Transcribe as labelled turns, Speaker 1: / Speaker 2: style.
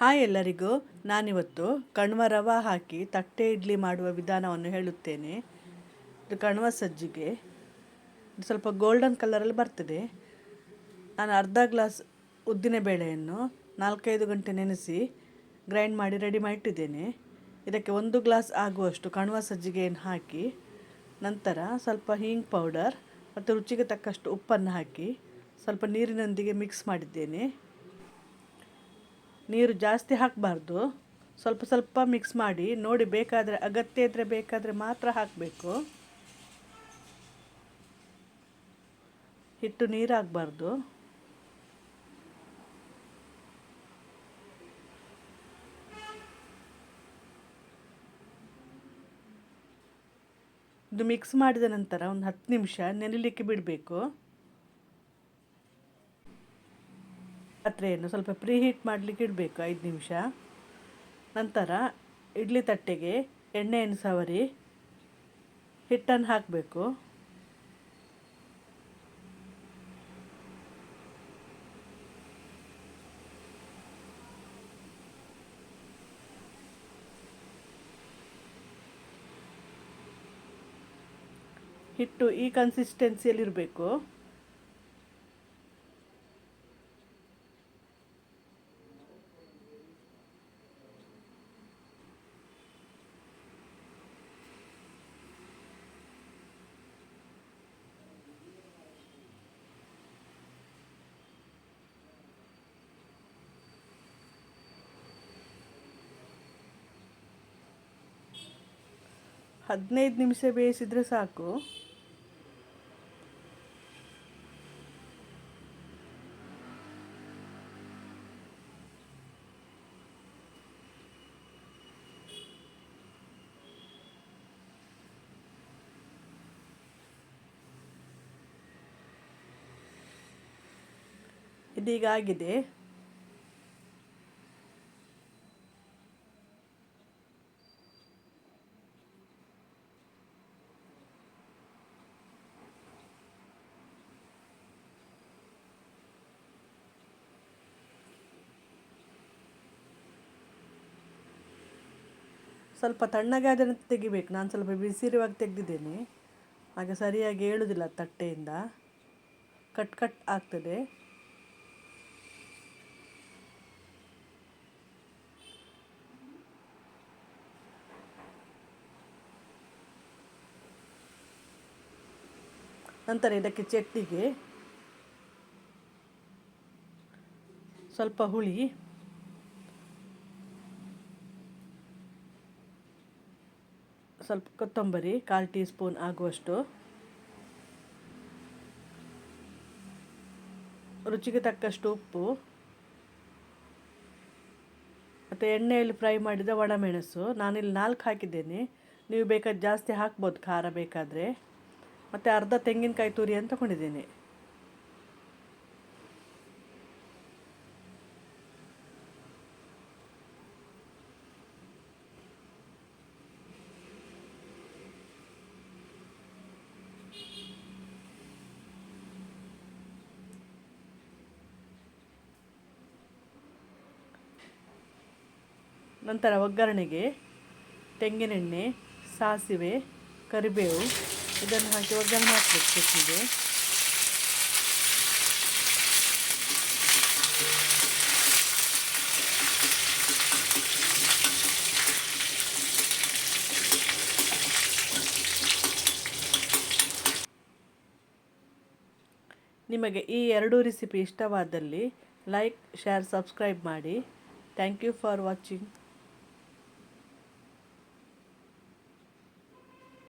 Speaker 1: Hi ಎಲ್ಲರಿಗೂ. ನಾನಿವತ್ತು ಕಣ್ವ ರವೆ ಹಾಕಿ ತಟ್ಟೆ ಇಡ್ಲಿ ಮಾಡುವ ವಿಧಾನವನ್ನು ಹೇಳುತ್ತೇನೆ. ಇದು ಕಣ್ವ ಸಜ್ಜಿಗೆ. ಇದು ಸ್ವಲ್ಪ ಗೋಲ್ಡನ್ ಕಲರಲ್ಲಿ ಬರ್ತದೆ. ನಾನು ಅರ್ಧ ಗ್ಲಾಸ್ ಉದ್ದಿನ ಬೇಳೆಯನ್ನು ನಾಲ್ಕೈದು ಗಂಟೆ ನೆನೆಸಿ ಗ್ರೈಂಡ್ ಮಾಡಿ ರೆಡಿ ಮಾಡಿಟ್ಟಿದ್ದೇನೆ. ಇದಕ್ಕೆ ಒಂದು ಗ್ಲಾಸ್ ಆಗುವಷ್ಟು ಕಣ್ವ ಸಜ್ಜಿಗೆಯನ್ನು ಹಾಕಿ, ನಂತರ ಸ್ವಲ್ಪ ಹೀಂಗ್ ಪೌಡರ್ ಮತ್ತು ರುಚಿಗೆ ತಕ್ಕಷ್ಟು ಉಪ್ಪನ್ನು ಹಾಕಿ ಸ್ವಲ್ಪ ನೀರಿನೊಂದಿಗೆ ಮಿಕ್ಸ್ ಮಾಡಿದ್ದೇನೆ. ನೀರು ಜಾಸ್ತಿ ಹಾಕಬಾರ್ದು. ಸ್ವಲ್ಪ ಸ್ವಲ್ಪ ಮಿಕ್ಸ್ ಮಾಡಿ, ನೋಡಿ ಬೇಕಾದರೆ, ಅಗತ್ಯ ಇದ್ದರೆ ಬೇಕಾದರೆ ಮಾತ್ರ ಹಾಕಬೇಕು. ಹಿಟ್ಟು ನೀರು ಹಾಕಬಾರ್ದು. ಇದು ಮಿಕ್ಸ್ ಮಾಡಿದ ನಂತರ ಒಂದು ಹತ್ತು ನಿಮಿಷ ನೆನೆಲಿಕ್ಕೆ ಬಿಡಬೇಕು. ಪಾತ್ರೆಯನ್ನು ಸ್ವಲ್ಪ ಪ್ರೀ ಹೀಟ್ ಮಾಡಲಿಕ್ಕೆ ಇಡಬೇಕು, ಐದು ನಿಮಿಷ. ನಂತರ ಇಡ್ಲಿ ತಟ್ಟೆಗೆ ಎಣ್ಣೆಯನ್ನು ಸವರಿ, ಹಿಟ್ಟನ್ನು ಹಾಕಬೇಕು. ಹಿಟ್ಟು ಈ ಕನ್ಸಿಸ್ಟೆನ್ಸಿಯಲ್ಲಿರಬೇಕು ಹದಿನೈದು ನಿಮಿಷ ಬೇಯಿಸಿದರೆ ಸಾಕು. ಇದೀಗ ಆಗಿದೆ. ಸ್ವಲ್ಪ ತಣ್ಣಗೆ ಅದನ್ನು ತೆಗಿಬೇಕು. ನಾನು ಸ್ವಲ್ಪ ಬಿಸಿರುವಾಗ ತೆಗೆದಿದ್ದೇನೆ. ಹಾಗೆ ಸರಿಯಾಗಿ ಹೇಳುವುದಿಲ್ಲ ತಟ್ಟೆಯಿಂದ. ಕಟ್ ಕಟ್ ಆಗ್ತದೆ. ನಂತರ ಇದಕ್ಕೆ ಚಟ್ನಿಗೆ ಸ್ವಲ್ಪ ಹುಳಿ. ಸ್ವಲ್ಪ ಕೊತ್ತಂಬರಿ, ಕಾಲು ಟೀ ಸ್ಪೂನ್ ಆಗುವಷ್ಟು. ರುಚಿಗೆ ತಕ್ಕಷ್ಟು ಉಪ್ಪು. ಮತ್ತು ಎಣ್ಣೆಯಲ್ಲಿ ಫ್ರೈ ಮಾಡಿದ ಒಣಮೆಣಸು. ನಾನಿಲ್ಲಿ ನಾಲ್ಕು ಹಾಕಿದ್ದೇನೆ. ನೀವು ಬೇಕಾದ ಜಾಸ್ತಿ ಹಾಕ್ಬೋದು, ಖಾರ ಬೇಕಾದರೆ. ಮತ್ತು ಅರ್ಧ ತೆಂಗಿನಕಾಯಿ ತುರಿ ಅಂತ ತಗೊಂಡಿದ್ದೇನೆ. ನಂತರ ಒಗ್ಗರಣೆಗೆ ತೆಂಗಿನೆಣ್ಣೆ, ಸಾಸಿವೆ, ಕರಿಬೇವು, ಇದನ್ನು ಹಾಕಿ ಒಗ್ಗರಣೆ ಹಾಕಬೇಕು ಚಟ್ನಿಗೆ ನಿಮಗೆ ಈ ಎರಡೂ ರೆಸಿಪಿ ಇಷ್ಟವಾದಲ್ಲಿ ಲೈಕ್ ಶೇರ್ ಸಬ್ಸ್ಕ್ರೈಬ್ ಮಾಡಿ. Thank you for watching.